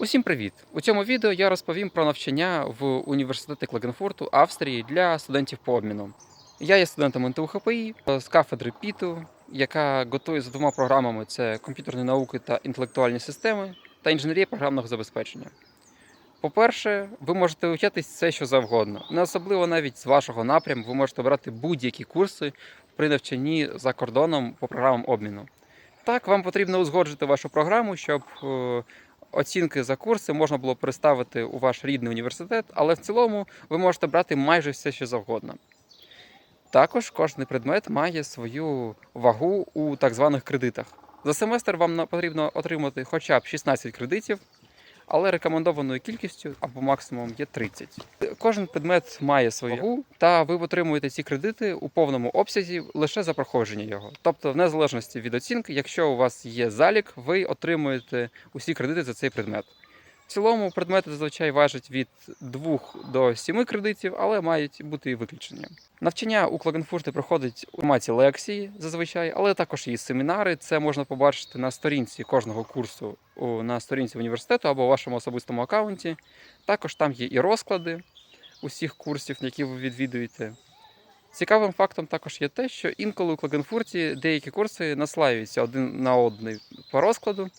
Усім привіт! У цьому відео я розповім про навчання в університеті Клагенфурту Австрії для студентів по обміну. Я є студентом НТУ ХПІ з кафедри ПІТу, яка готує за двома програмами: це комп'ютерні науки та інтелектуальні системи та інженерія програмного забезпечення. По-перше, ви можете вчитись все, що завгодно. Не особливо навіть з вашого напряму, ви можете брати будь-які курси при навчанні за кордоном по програмам обміну. Так, вам потрібно узгоджити вашу програму, щоб е, оцінки за курси можна було представити у ваш рідний університет, але в цілому ви можете брати майже все, що завгодно. Також кожен предмет має свою вагу у так званих кредитах. За семестр вам потрібно отримати хоча б 16 кредитів, але рекомендованою кількістю або максимум є 30. Кожен предмет має свою вагу, та ви отримуєте ці кредити у повному обсязі лише за проходження його. Тобто, в незалежності від оцінки, якщо у вас є залік, ви отримуєте усі кредити за цей предмет. В цілому предмети зазвичай важать від 2 до 7 кредитів, але мають бути і виключення. Навчання у Клагенфурті проходить у форматі лекції зазвичай, але також і семінари. Це можна побачити на сторінці кожного курсу на сторінці університету або у вашому особистому аккаунті. Також там є і розклади усіх курсів, які ви відвідуєте. Цікавим фактом також є те, що інколи у Клагенфурті деякі курси наслаюються один на один по розкладу,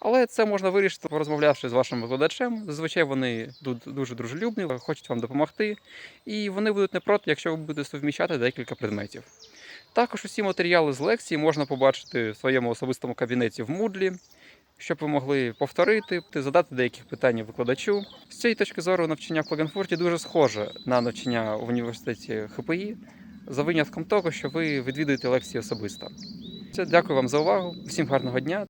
але це можна вирішити, порозмовлявши з вашим викладачем. Зазвичай вони ду- дуже дружелюбні, хочуть вам допомогти, і вони будуть не проти, якщо ви будете совміщати декілька предметів. Також усі матеріали з лекції можна побачити в своєму особистому кабінеті в Moodle, щоб ви могли повторити, задати деяких питань викладачу. З цієї точки зору навчання в Клагенфурті дуже схоже на навчання в університеті ХПІ, за винятком того, що ви відвідуєте лекції особисто. Дякую вам за увагу. Всім гарного дня